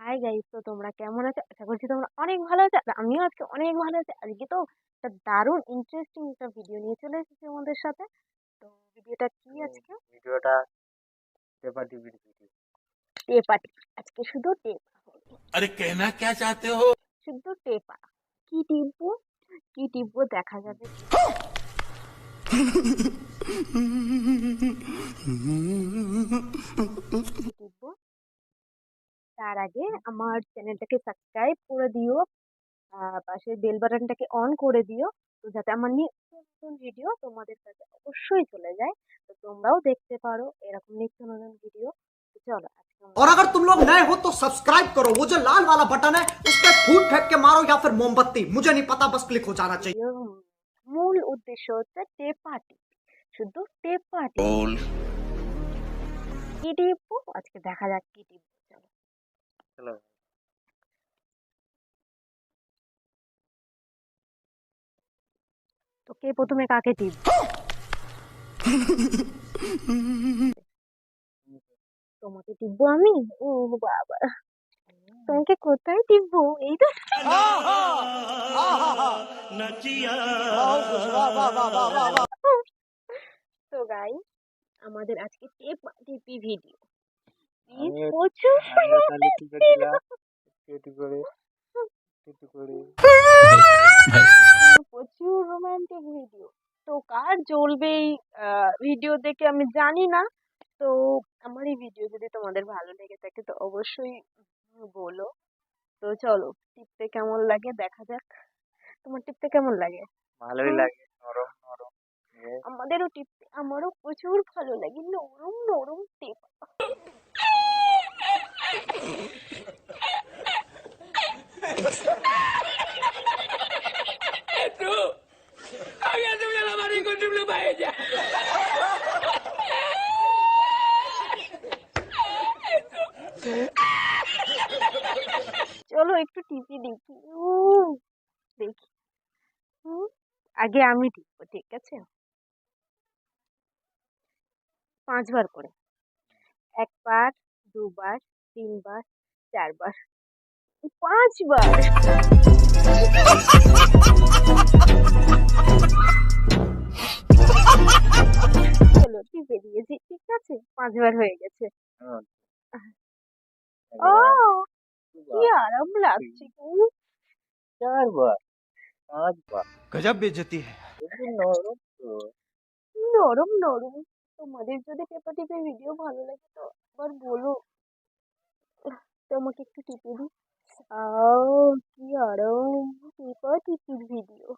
Hi guys তো তোমরা কেমন আছো? আশা করছি তোমরা অনেক ভালো আছো। আর আমিও আজকে অনেক ভালো আছি। আজকে তো একটা দারুণ ইন্টারেস্টিং একটা ভিডিও নিয়ে চলে এসেছি আমাদের সাথে। তো ভিডিওটা কি আজকে? ভিডিওটা টেপা ভিডিও টেপা আজকে শুধু টেপা আরে কেনা কে চাইতে হো? শুধু টেপা কি টিপবো কি টিপবো দেখা যাবে? টিপবো তার আগে আমার চ্যানেলটাকে সাবস্ক্রাইব করে দিও আহ, পাশের বেল বাটনটাকে অন করে দিও তো যাতে আমার নিত্য নতুন ভিডিও তোমাদের কাছে অবশ্যই চলে যায় তো তোমরাও দেখতে পারো এরকম নিত্য নতুন ভিডিও তো চলো আজকে আমরা और अगर तुम लोग नए हो तो सब्सक्राइब करो वो जो लाल वाला बटन है उस पर फूट फेंक के मारो या फिर मोमबत्ती मुझे नहीं पता बस क्लिक हो जाना चाहिए ভিডিওর মূল উদ্দেশ্য হচ্ছে টেপাটি শুধু টেপাটি बोल কি টিপবো আজকে দেখা যাক কি টিপবো চলো তো কে প্রথমে কাকে টিপবে? তোমাকে টিপবো আমি? ও বাবা। তোমাকে কোথায় টিপবো? এই তো। তো গাই আমাদের আজকে টেপা টিপি ভিডিও প্রচুর রোমান্টিক ভিডিও তো কার জ্বলবে এই ভিডিও দেখে আমি জানি না। তো আমার এই ভিডিও যদি তোমাদের ভালো লেগে থাকে তো অবশ্যই বলো। তো চলো টিপতে কেমন লাগে? দেখা যাক। তোমার টিপতে কেমন লাগে? ভালোই লাগে নরম নরম। আমাদেরও টিপতে আমারও প্রচুর ভালো লাগে। নরম নরম টিপ। চলো একটু টিপি দেখি দেখি আগে আমি টিপবো ঠিক আছে পাঁচবার করে একবার দুবার তিনবার চারবার পাঁচবার। চলো ঠিক বেরিয়েছি ঠিক আছে? পাঁচবার হয়ে গেছে। আচ্ছা। ও কি আরাম লাগছে কি চারবার পাঁচবার। গজব বেজতি নরম নরম নরম। তোমাদের যদি পেপার টিপের ভিডিও ভালো লাগে তো আবার বলো। তোমাকে একটু টিপে দিই আও কি আরাম পেপার টিপির ভিডিও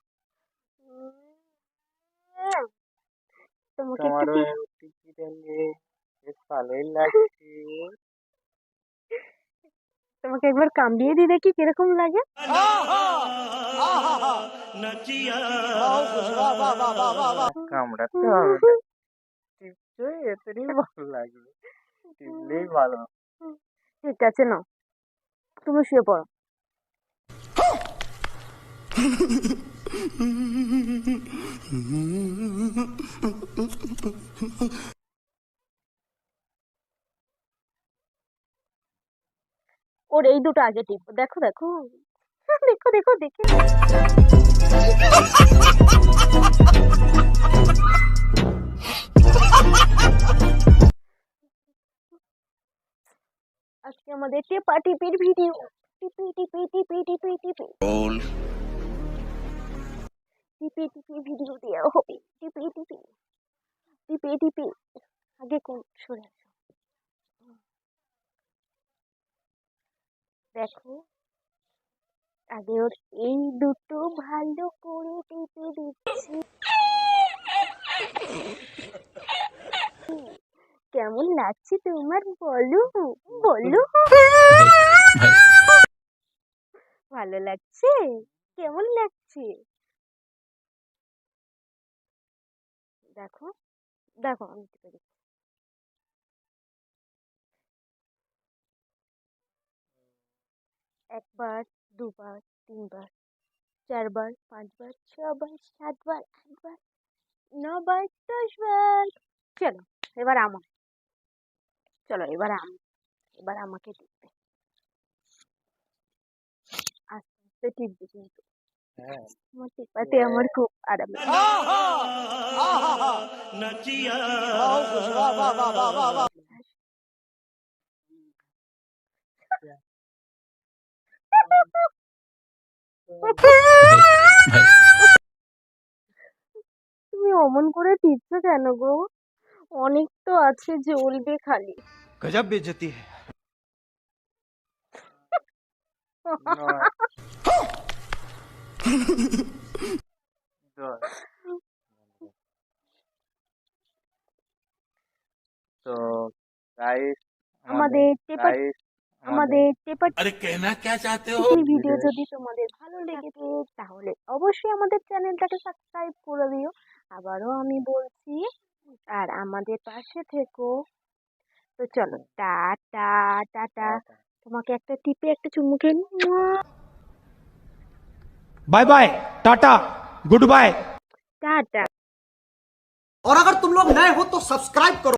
তোমাকে একটু তোমারও টিপ- টিপি দিলে বেশ ভালোই লাগছে তোমাকে একবার কামড়িয়ে দিই দেখি কীরকম লাগে কামড়াতে হবে না টিপতে এতেই ভালো লাগবে টিপলেই ভালো ঠিক আছে না তুমি শুয়ে পড়ো। ওর এই দুটো আগে টিপো। দেখো দেখো। দেখো দেখো, দেখে। আমাদের টেপা টিপির ভিডিও। টিপি টিপি টিপি টিপি টিপি। টিপি টিপি ভিডিও দেওয়া হবে। টিপি টিপি। টিপি টিপি। আগে কোন সরে দেখো আগে ওর এই দুটো ভালো করে টিপে দিচ্ছি। কেমন লাগছে তোমার? বলো বলো। ভালো লাগছে? কেমন লাগছে? দেখো দেখো, আমি একবার, দুবার, তিনবার, চারবার, পাঁচবার, ছবার, সাতবার, আটবার, নবার, দশবার। চলো, এবার আমার। চলো এবার আমি এবার আমাকে টিপতে টিপতে টিপবে কিন্তু। হ্যাঁ। আমার টিপাতে আমার খুব আরাম তুমি অমন করে টিপছো কেন গো? অনেক তো আছে জ্বলবে খালি। गजब बेइज्जती है নয় দশ তো গাইস আমাদের টেপা গাইস আমাদের টেপা अरे कहना क्या चाहते हो এই ভিডিও যদি তোমাদের ভালো লেগেছে তাহলে অবশ্যই আমাদের চ্যানেলটাকে সাবস্ক্রাইব করে দিও আবারও আমি বলছি আর আমাদের পাশে থেকো তো চলো টাটা টাটা তোমাকে একটা টিপে একটা চুমু খেয়ে নিই। Bye bye tata good bye tata और अगर तुम लोग नए हो तो सब्सक्राइब करो